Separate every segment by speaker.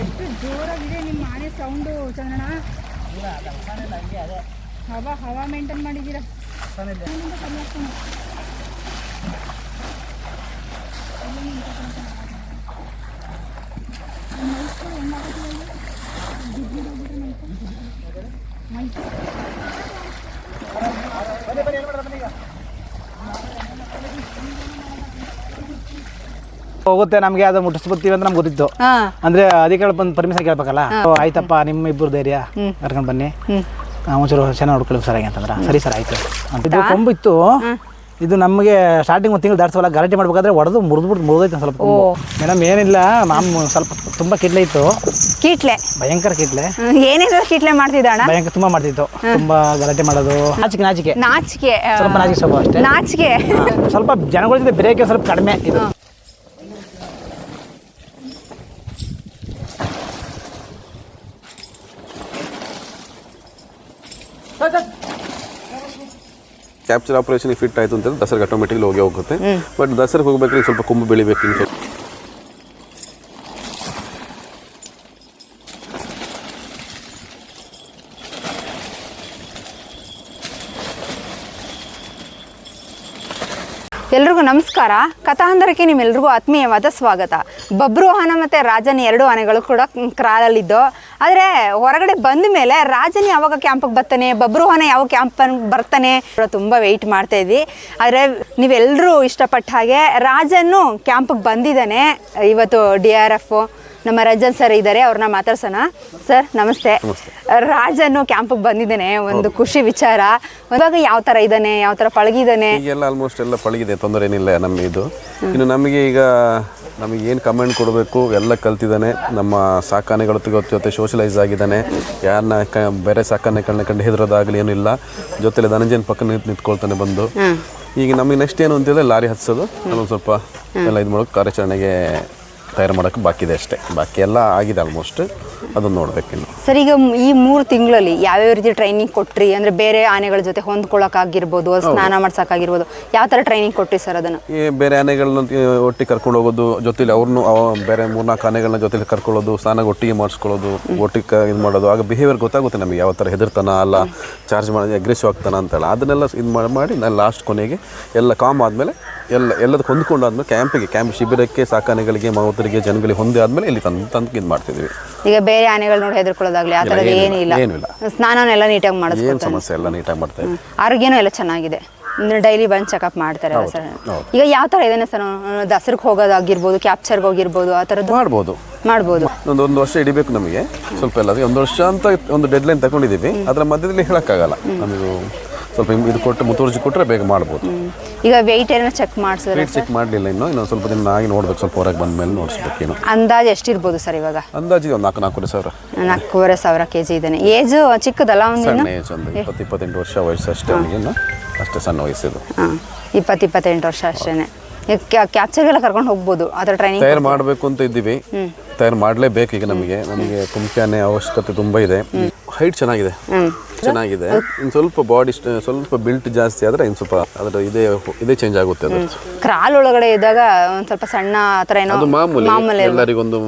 Speaker 1: ಎಷ್ಟು ಜೋರಾಗಿದೆ ನಿಮ್ಮ ಆನೆ ಸೌಂಡು ಚಂದ್ರಣ್ಣ ಹವಾ ಹವಾ ಮೇಂಟೈನ್ ಮಾಡಿದ್ದೀರಾ. ಮೈಸೂರು ಹೆಂಗಾಗುತ್ತೆ ಹೇಳಿ? ಬಿದ್ದಿರೋಗ್ಬಿಟ್ರೆ ಮೈಸೂರು. ಮೈಸೂರು
Speaker 2: ಹೋಗುತ್ತೆ ನಮಗೆ ಅದು ಮುಟ್ಟಿಸ್ಬಿಡ್ತೀವಿ ಅಂತ ನಮ್ಗೆ ಗೊತ್ತಿತ್ತು. ಅಂದ್ರೆ ಅದಕ್ಕೆ ಬಂದು ಪರ್ಮಿಷನ್ ಕೇಳ್ಬೇಕಲ್ಲ? ಆಯ್ತಪ್ಪ ನಿಮ್ಮ ಇಬ್ಬರು ಧೈರ್ಯ. ಕರ್ಕೊಂಡು ಬನ್ನಿ. ಒಂಚೂರು ಚೆನ್ನಾಗಿ ನೋಡ್ಕೊಳ್ಳಿ ಸರ್ ಅಂತಂದ್ರ. ಸರಿ ಸರ್ ಆಯ್ತು. ಇದು ಕೊಂಬು ಇತ್ತು ಇದು ನಮಗೆ ಸ್ಟಾರ್ಟಿಂಗ್ ಒಂದು ತಿಂಗಳು ದಾಟ್ಸವಲ್ಲ ಗಲಾಟೆ ಮಾಡ್ಬೇಕಾದ್ರೆ ಹೊಡೆದು ಮುರಿದ್ಬಿಟ್ಟು ಮುರಿದೈತೆ ಸ್ವಲ್ಪ ಕೊಂಬು ಮೇಡಮ್ ಏನಿಲ್ಲ ಮಾಮೂ ಸ್ವಲ್ಪ ತುಂಬಾ ಕಿಟ್ಲೆ ಇತ್ತು.
Speaker 3: ಕೀಟ್ಲೆ?
Speaker 2: ಭಯಂಕರ ಕಿಟ್ಲೆ.
Speaker 3: ಏನೇನು ಕೀಟ್ಲೆ ಮಾಡ್ತಿದ್ದಣ್ಣ
Speaker 2: ಭಯಂಕರ ತುಂಬಾ ಮಾಡ್ತಿತ್ತು. ತುಂಬಾ ಗಲಾಟೆ ಮಾಡೋದು. ನಾಚಿಕೆ ನಾಚಿಕೆ.
Speaker 3: ನಾಚಿಕೆ ಆ,
Speaker 2: ಸ್ವಲ್ಪ ನಾಚಿಕೆ ಸ್ವಲ್ಪ ಅಷ್ಟೇ.
Speaker 3: ನಾಚಿಕೆ.
Speaker 2: ಹಾ, ಸ್ವಲ್ಪ ಜನಗಳ ಜೊತೆ ಬ್ರೇಕ್ ಸ್ವಲ್ಪ ಕಡಿಮೆ ಇದು.
Speaker 4: ಕ್ಯಾಪ್ಚರ್ ಆಪರೇಷನ್ ಫಿಟ್ ಆಯಿತು ಅಂತ ದಸರಾಗೆ ಆಟೋಮೆಟಿಕ್ಲಿ ಹೋಗಿ ಹೋಗುತ್ತೆ. ಬಟ್ ದಸರಾಗೆ ಹೋಗ್ಬೇಕಾದ್ರೆ ಸ್ವಲ್ಪ ಕುಂಭ ಬೆಳಿಬೇಕು ಇನ್ನು. ಸ್ವಲ್ಪ
Speaker 3: ಎಲ್ರಿಗೂ ನಮಸ್ಕಾರ. ಕಥಾಂಧರಕ್ಕೆ ನಿಮ್ಮೆಲ್ರಿಗೂ ಆತ್ಮೀಯವಾದ ಸ್ವಾಗತ. ಬಬ್ರು ಆನೆ ಮತ್ತು ರಾಜನ ಎರಡು ಆನೆಗಳು ಕೂಡ ಕ್ರಾಲಲ್ಲಿದ್ದು ಆದರೆ ಹೊರಗಡೆ ಬಂದ ಮೇಲೆ ರಾಜನ್ ಯಾವಾಗ ಕ್ಯಾಂಪಿಗೆ ಬರ್ತಾನೆ ಬಬ್ರೋಹನ ಯಾವ ಕ್ಯಾಂಪ್ ಬರ್ತಾನೆ ತುಂಬ ವೆಯ್ಟ್ ಮಾಡ್ತಾ ಇದ್ವಿ. ಆದರೆ ನೀವೆಲ್ಲರೂ ಇಷ್ಟಪಟ್ಟ ಹಾಗೆ ರಾಜನ್ನು ಕ್ಯಾಂಪಿಗೆ ಬಂದಿದ್ದಾನೆ. ಇವತ್ತು ಡಿ ಆರ್ ಎಫ್ ನಮ್ಮ ರಂಜನ್ ಸರ್ ಇದ್ದಾರೆ ಅವ್ರನ್ನ ಮಾತಾಡ್ಸೋಣ. ಸರ್ ನಮಸ್ತೆ. ರಾಜನು ಕ್ಯಾಂಪಿಗೆ ಬಂದಿದ್ದಾನೆ ಒಂದು ಖುಷಿ ವಿಚಾರ. ಇವಾಗ ಯಾವ ಥರ ಇದ್ದಾನೆ ಯಾವ ಥರ ಪಳಗಿದ್ದಾನೆ
Speaker 4: ಆಲ್ಮೋಸ್ಟ್ ಎಲ್ಲ ಪಳಗಿದೆ ತೊಂದರೆ ಏನಿಲ್ಲ ನಮ್ಮ ಇದು ಇನ್ನು ನಮಗೆ ಈಗ ನಮಗೆ ಏನು ಕಮೆಂಟ್ ಕೊಡಬೇಕು? ಎಲ್ಲ ಕಲ್ತಿದ್ದಾನೆ. ನಮ್ಮ ಸಾಕಾನೆಗಳ ಜೊತೆ ಜೊತೆ ಸೋಷಲೈಸ್ ಆಗಿದ್ದಾನೆ. ಯಾರನ್ನ ಕ ಬೇರೆ ಸಾಕಾನೆಗಳನ್ನ ಕಂಡು ಹೆದರೋದಾಗಲಿ ಏನೂ ಇಲ್ಲ. ಜೊತೆಲಿ ಧನಂಜಯನ ಪಕ್ಕ ನಿಂತು ನಿಂತ್ಕೊಳ್ತಾನೆ ಬಂದು. ಈಗ ನಮಗೆ ನೆಕ್ಸ್ಟ್ ಏನು ಅಂತಿದ್ರೆ ಲಾರಿ ಹತ್ಸೋದು. ನಮಗೆ ಸ್ವಲ್ಪ ಎಲ್ಲ ಇದು ಮಾಡೋಕೆ ಕಾರ್ಯಾಚರಣೆಗೆ ತಯಾರು ಮಾಡೋಕ್ಕೆ ಬಾಕಿ ಇದೆ ಅಷ್ಟೇ. ಬಾಕಿ ಎಲ್ಲ ಆಗಿದೆ ಆಲ್ಮೋಸ್ಟ್ ಅದನ್ನು ಇನ್ನು.
Speaker 3: ಸರ್ ಈಗ ಈ ಮೂರು ತಿಂಗಳಲ್ಲಿ ಯಾವ್ಯಾವ ರೀತಿ ಟ್ರೈನಿಂಗ್ ಕೊಟ್ರಿ? ಅಂದರೆ ಬೇರೆ ಆನೆಗಳ ಜೊತೆ ಹೊಂದ್ಕೊಳ್ಳೋಕ್ಕಾಗಿರ್ಬೋದು ಸ್ನಾನ ಮಾಡ್ಸೋಕ್ಕಾಗಿರ್ಬೋದು. ಯಾವ ಥರ ಟ್ರೈನಿಂಗ್ ಕೊಟ್ರಿ ಸರ್ ಅದನ್ನು?
Speaker 4: ಈ ಬೇರೆ ಆನೆಗಳನ್ನ ಒಟ್ಟಿಗೆ ಕರ್ಕೊಂಡು ಹೋಗೋದು ಜೊತೆಲಿ ಅವ್ರನ್ನು ಅವ ಬೇರೆ ಮೂರ್ನಾಲ್ಕು ಆನೆಗಳನ್ನ ಜೊತೆಲಿ ಕರ್ಕೊಳ್ಳೋದು ಸ್ನಾನ ಒಟ್ಟಿಗೆ ಮಾಡಿಸ್ಕೊಳ್ಳೋದು ಒಟ್ಟಿಗೆ ಇದು ಮಾಡೋದು. ಆಗ ಬಿಹೇವಿಯರ್ ಗೊತ್ತಾಗುತ್ತೆ ನಮಗೆ ಯಾವ ಥರ ಹೆದರ್ತಾನ ಅಲ್ಲ ಚಾರ್ಜ್ ಮಾಡಿ ಅಗ್ರೆಸಿವ್ ಆಗ್ತಾನ ಅಂತಲ್ಲ ಅದನ್ನೆಲ್ಲ ಇದು ಮಾಡಿ ಮಾಡಿ ನಾನು ಲಾಸ್ಟ್ ಕೊನೆಗೆ ಎಲ್ಲ ಕಾಮ್ ಆದಮೇಲೆ ಎಲ್ಲ ಎಲ್ಲದಕ್ಕೆ ಹೊಂದ್ಕೊಂಡು ಆದ್ಮೇಲೆ ಕ್ಯಾಂಪಿಗೆ ಕ್ಯಾಂಪ್ ಶಿಬಿರಕ್ಕೆ ಸಾಕಾನೆಗಳಿಗೆ ಮಾವುತರಿಗೆ ಜನಗಳಿಗೆ ಹೊಂದಿ ಆದ್ಮೇಲೆ ಇಲ್ಲಿ ತಂದು ತಂದು ಇದು ಮಾಡ್ತಿದ್ದೀವಿ
Speaker 3: ಈಗ ಬೇರೆ ಆನೆಗಳು ನೋಡಿ ಹೆದರ್ಕೊಳ್ಳೋದಾಗ್ಲಿ ಆ ಥರದ್ದು
Speaker 4: ಇಲ್ಲ, ಏನೂ ಇಲ್ಲ.
Speaker 3: ಸ್ನಾನನೆಲ್ಲ ನೀಟಾಗಿ
Speaker 4: ಏನು
Speaker 3: ಮಾಡಿಸ್ಕೊಳ್ತಾನೆ
Speaker 4: ಸಮಸ್ಯೆ ಎಲ್ಲ ನೀಟಾಗಿ ಮಾಡ್ತಾರೆ
Speaker 3: ಆರೋಗ್ಯನೂ ಎಲ್ಲ ಚೆನ್ನಾಗಿದೆ. ಡೈಲಿ ಬಂದು ಚೆಕಪ್ ಮಾಡ್ತಾರೆ ಸರ್. ಈಗ ಯಾವ ಥರ ಇದೆ ಸರ್ ದಸರಕ್ಕೆ ಹೋಗೋದಾಗಿರ್ಬೋದು ಕ್ಯಾಪ್ಚರ್ಗೆ ಹೋಗಿರ್ಬೋದು ಆ ಥರದ್ದು
Speaker 4: ಮಾಡ್ಬೋದು.
Speaker 3: ಮಾಡ್ಬೋದು.
Speaker 4: ಒಂದು ಒಂದು ವರ್ಷ ಹಿಡಿಬೇಕು ನಮಗೆ. ಸ್ವಲ್ಪ ಎಲ್ಲ ಒಂದು ವರ್ಷ ಅಂತ ಒಂದು ಡೆಡ್ ಲೈನ್ ತಗೊಂಡಿದ್ದೀವಿ ಅದರ ಮಧ್ಯದಲ್ಲಿ ಹೇಳೋಕ್ಕಾಗಲ್ಲ. ನಮಗೆ ಸ್ವಲ್ಪ ಇದು ಕೊಟ್ಟು ಮುತುವರ್ಜಿ ಕೊಟ್ಟರೆ ಬೇಗ ಮಾಡ್ಬೋದು.
Speaker 3: ಈಗ ವೆಯ್ಟ್ ಏನೋ ಚೆಕ್ ಮಾಡಿಸಿದ್ರೆ
Speaker 4: ವೇಟ್ ಚೆಕ್ ಮಾಡಲಿಲ್ಲ ಇನ್ನು ಇನ್ನೊಂದು ಸ್ವಲ್ಪ ದಿನ ಆಗಿ ನೋಡ್ಬೇಕು ಸ್ವಲ್ಪ ಹೊರಗೆ ಬಂದ ಮೇಲೆ ನೋಡಿಸ್ಬೇಕೇನು
Speaker 3: ಅಂದಾಜು ಎಷ್ಟಿರ್ಬೋದು ಸರ್ ಇವಾಗ?
Speaker 4: ಅಂದಾಜು ಒಂದು ನಾಲ್ಕು ನಾಲ್ಕೂವರೆ ಸಾವಿರ.
Speaker 3: ನಾಲ್ಕೂವರೆ ಸಾವಿರ ಕೆ ಜಿ ಇದ್ದಾನೆ. ಏಜು ಚಿಕ್ಕದಲ್ಲ ಒಂದು
Speaker 4: ಸಣ್ಣ ಏಜ್ ಒಂದು ಇಪ್ಪತ್ತು ಇಪ್ಪತ್ತೆಂಟು ವರ್ಷ ವಯಸ್ಸು ಅಷ್ಟೇ ಅವನಿಗೆ ಅಷ್ಟೇ ಸಣ್ಣ ವಯಸ್ಸಿದ್ದು
Speaker 3: ಹಾಂ ಇಪ್ಪತ್ತು ಇಪ್ಪತ್ತೆಂಟು ವರ್ಷ ಅಷ್ಟೇ ಕ್ಯಾಪ್ಚರ್ಗೆಲ್ಲ ಕರ್ಕೊಂಡು ಹೋಗ್ಬೋದು ಅದರ ಟ್ರೈನಿಂಗ್
Speaker 4: ತಯಾರು ಮಾಡಬೇಕು ಅಂತ ಇದ್ದೀವಿ. ತಯಾರು ಮಾಡಲೇಬೇಕು ಈಗ ನಮಗೆ. ನಮಗೆ ಕುಮ್ಕ್ಯಾನೆ ಅವಶ್ಯಕತೆ ತುಂಬ ಇದೆ. ಹೈಟ್ ಚೆನ್ನಾಗಿದೆ. ಚೆನ್ನಾಗಿದೆ. ಇನ್ನು ಸ್ವಲ್ಪ ಬಾಡಿ ಸ್ವಲ್ಪ ಬಿಲ್ಟ್ ಜಾಸ್ತಿ ಆದರೆ ಇನ್ನು ಸ್ವಲ್ಪ ಅದರ ಇದೇ ಇದೇ ಚೇಂಜ್ ಆಗುತ್ತೆ ಅದು.
Speaker 3: ಕ್ರಾಲ್ ಒಳಗಡೆ ಇದ್ದಾಗ ಒಂದು ಸ್ವಲ್ಪ ಸಣ್ಣ ಆ ಥರ ಏನೋ
Speaker 4: ಅದು ಮಾಮೂಲಿ. ಎಲ್ಲರಿಗೊಂದು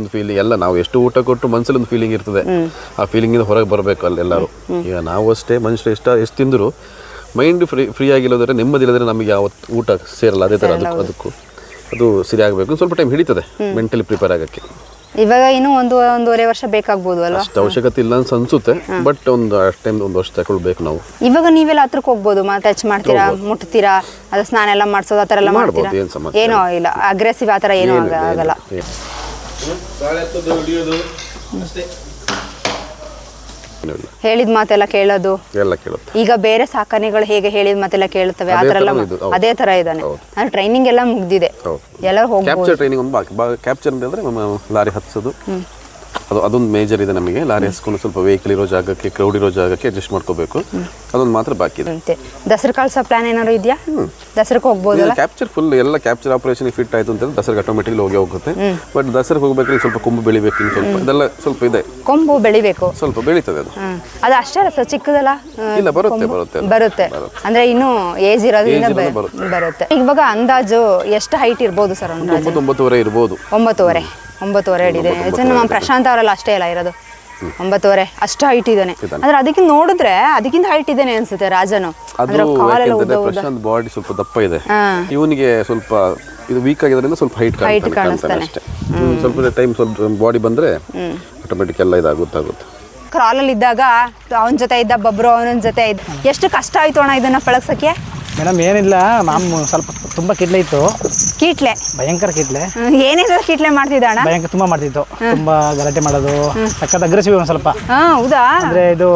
Speaker 4: ಒಂದು ಫೀಲಿಂಗ್ ಎಲ್ಲ ನಾವು ಎಷ್ಟು ಊಟ ಕೊಟ್ಟು ಮನಸ್ಸಲ್ಲಿ ಒಂದು ಫೀಲಿಂಗ್ ಇರ್ತದೆ. ಆ ಫೀಲಿಂಗ್ ಇಂದ ಹೊರಗೆ ಬರಬೇಕು ಅಲ್ಲೆಲ್ಲರೂ ಈಗ ನಾವು ಅಷ್ಟೇ ಮನುಷ್ಯರು ಎಷ್ಟು ಎಷ್ಟು ತಿಂದ್ರು ಮೈಂಡ್ ಫ್ರೀ ಫ್ರೀ ಆಗಿಲ್ಲದ್ರೆ ನೆಮ್ಮದಿ ಇಲ್ಲದ್ರೆ ನಮಗೆ ಯಾವತ್ತು ಊಟ ಸೇರಲ್ಲ. ಅದೇ ಥರ ಅದಕ್ಕೂ ಅದಕ್ಕೂ ಅದು ಸರಿ ಆಗಬೇಕು ಸ್ವಲ್ಪ ಟೈಮ್ ಹಿಡಿತದೆ ಮೆಂಟಲಿ ಪ್ರಿಪೇರ್ ಆಗೋಕ್ಕೆ.
Speaker 3: ಇವಾಗ ಇನ್ನೂ ಒಂದು ಒಂದೂವರೆ ವರ್ಷ ಬೇಕಾಗ್ಬೋದು ಅಲ್ವಾ?
Speaker 4: ಅಷ್ಟು ಅವಶ್ಯಕತೆ ಇಲ್ಲ ಅಂತ ಅನ್ಸುತ್ತೆ ಬಟ್ ಒಂದು ಅಷ್ಟು ಟೈಮ್ ಒಂದು ವರ್ಷ ತಗೊಳ್ಬೇಕು ನಾವು.
Speaker 3: ಇವಾಗ ನೀವೆಲ್ಲ ಹತ್ರಕ್ಕೆ ಹೋಗ್ಬೋದು ಮಾ ಟಚ್ ಮಾಡ್ತೀರಾ ಮುಟ್ತೀರಾ ಅದು ಸ್ನಾನ ಎಲ್ಲ ಮಾಡಿಸೋದು ಆ ಥರ ಎಲ್ಲ
Speaker 4: ಮಾಡ್ಬೋದು,
Speaker 3: ಮಾಡ್ತೀರಾ
Speaker 4: ಏನು ಸಮಸ್ಯೆ
Speaker 3: ಏನೂ ಇಲ್ಲ. ಅಗ್ರೆಸಿವ್ ಆ ಥರ ಏನೂ ಆಗ- ಆಗಲ್ಲ.
Speaker 4: ಏನೂ ಇಲ್ಲ
Speaker 3: ಹೇಳಿದ ಮಾತೆಲ್ಲ ಕೇಳೋದು.
Speaker 4: ಎಲ್ಲ ಕೇಳುತ್ತೆ.
Speaker 3: ಈಗ ಬೇರೆ ಸಾಕಾನೆಗಳು ಹೇಗೆ ಹೇಳಿದ ಮಾತೆಲ್ಲ ಕೇಳುತ್ತವೆ ಆ
Speaker 4: ಅದೇ
Speaker 3: ತರ ಎಲ್ಲ ಅದೇ ಇದ್ದಾನೆ. ಅಂದ್ರೆ ಟ್ರೈನಿಂಗ್ ಎಲ್ಲ ಮುಗ್ದಿದೆ.
Speaker 4: ಎಲ್ಲ
Speaker 3: ಎಲ್ಲರೂ ಹೋಗ್ಬೋದು.
Speaker 4: ಕ್ಯಾಪ್ಚರ್ ಟ್ರೈನಿಂಗ್ ಒಂದು ಕ್ಯಾಪ್ಚರ್ ಅಂತಂದ್ರೆ ನಮ್ಮ ಲಾರಿ ಹತ್ಸೋದು. ಅದು ಅದೊಂದು ಮೇಜರ್ ಇದೆ ನಮಗೆ. ಲಾರಿ ಹಸ್ಕೊಂಡು ಸ್ವಲ್ಪ ವೆಹಿಕಲ್ ಇರೋ ಜಾಗಕ್ಕೆ ಕ್ರೌಡ್ ಇರೋ ಜಾಗಕ್ಕೆ ಅಡ್ಜಸ್ಟ್ ಮಾಡ್ಕೋಬೇಕು. ಅದೊಂದು ಮಾತ್ರ ಬಾಕಿ ಇದೆ.
Speaker 3: ಅಂತೆ. ದಸರಾ ಕಳ್ಸೋ ಪ್ಲಾನ್ ಏನಾದ್ರು ಇದೆಯಾ? ದಸರಕ್ಕೆ ಹೋಗ್ಬೋದಲ್ಲ?
Speaker 4: ಕ್ಯಾಪ್ಚರ್ ಫುಲ್ ಎಲ್ಲ ಕ್ಯಾಪ್ಚರ್ ಆಪರೇಷನ್ ಫಿಟ್ ಆಯ್ತು ಅಂತ ದಸರಾ ಆಟೋಮೆಟಿಕ್ ಹೋಗಿ ಹೋಗುತ್ತೆ. ಬಟ್ ದಸರಾಗೆ ಹೋಗ್ಬೇಕು ಸ್ವಲ್ಪ ಕೊಂಬು ಬೆಳಿಬೇಕು ಇನ್ನು ಸ್ವಲ್ಪ. ಇದೆಲ್ಲ ಸ್ವಲ್ಪ ಇದೆ.
Speaker 3: ಕೊಂಬು ಬೆಳಿಬೇಕು.
Speaker 4: ಸ್ವಲ್ಪ ಬೆಳೀತದೆ ಅದು.
Speaker 3: ಅದು ಅಷ್ಟೇ ಅಲ್ಲ ಸರ್ ಚಿಕ್ಕದಲ್ಲ?
Speaker 4: ಇಲ್ಲ ಬರುತ್ತೆ ಬರುತ್ತೆ.
Speaker 3: ಬರುತ್ತೆ. ಅಂದ್ರೆ ಇನ್ನು ಏಜ್ ಇರೋದ್ರಿಂದ
Speaker 4: ಬರುತ್ತೆ.
Speaker 3: ಇವಾಗ ಅಂದಾಜು ಎಷ್ಟು ಹೈಟ್ ಇರ್ಬೋದು ಸರ್ ಒಂದು ರಾಜ
Speaker 4: ಒಂಬತ್ತು ಒಂಬತ್ತುವರೆ ಇರ್ಬೋದು.
Speaker 3: ಒಂಬತ್ತುವರೆ. ಒಂಬತ್ತುವರೆ ಇದೆ ನಮ್ಮ ಪ್ರಶಾಂತ್ ಅವರೆಲ್ಲ ಅಷ್ಟೇ ಇಲ್ಲ ಇರೋದು. ಒಂಬತ್ತುವರೆ ಅಷ್ಟು ಹೈಟ್ ಇದ್ದಾನೆ. ಅಂದ್ರೆ ಅದಕ್ಕಿಂತ ನೋಡಿದ್ರೆ ಅದಕ್ಕಿಂತ ಹೈಟ್ ಇದ್ದಾನೆ ಅನ್ಸುತ್ತೆ ರಾಜನು.
Speaker 4: ಯಾಕೆಂದ್ರೆ ಪ್ರಶಾಂತ್ ಬಾಡಿ ಸ್ವಲ್ಪ ದಪ್ಪ ಇದೆ. ಇವನಿಗೆ ಸ್ವಲ್ಪ ಇದು ವೀಕ್ ಆಗಿದ್ರಿಂದ ಸ್ವಲ್ಪ ಹೈಟ್ ಹೈಟ್ ಹ್ಮ್, ಸ್ವಲ್ಪ ಟೈಮ್ ಸ್ವಲ್ಪ ಬಾಡಿ ಬಂದ್ರೆ ಆಟೋಮೆಟಿಕ್ ಎಲ್ಲ ಇದಾಗುತ್ತಾಗುತ್ತೆ.
Speaker 3: ಕ್ರಾಲಲ್ಲಿ ಇದ್ದಾಗ ಅವನ ಜೊತೆ ಇದ್ದ ಬಬ್ರು ಅವನ ಜೊತೆ ಇದ್ದ ಎಷ್ಟು ಕಷ್ಟ ಆಯ್ತು ಅಣ್ಣ ಇದನ್ನ ಪಳಗ್ಸಕ್ಕೆ?
Speaker 2: ಮೇಡಮ್ ಏನಿಲ್ಲ ಮಾಮು ಸ್ವಲ್ಪ ತುಂಬಾ ಕಿಡ್ಲೆ ಇತ್ತು.
Speaker 3: ಕೀಟ್ಲೆ
Speaker 2: ಭಯಂಕರ ಕಿಡ್ಲೆ.
Speaker 3: ಏನೇನೋ ಕೀಟ್ಲೆ ಮಾಡ್ತಿದ್ದ ಅಣ್ಣ?
Speaker 2: ಭಯಂಕರ ತುಂಬಾ ಮಾಡ್ತಿತ್ತು. ತುಂಬಾ ಗಲಾಟೆ ಮಾಡೋದು. ಸಖತ್ ಅಗ್ರೆಸಿವ್ ಒಂದ್ ಸ್ವಲ್ಪ.
Speaker 3: ಹಾ ಹೌದಾ?
Speaker 2: ಅಂದ್ರೆ ಇದು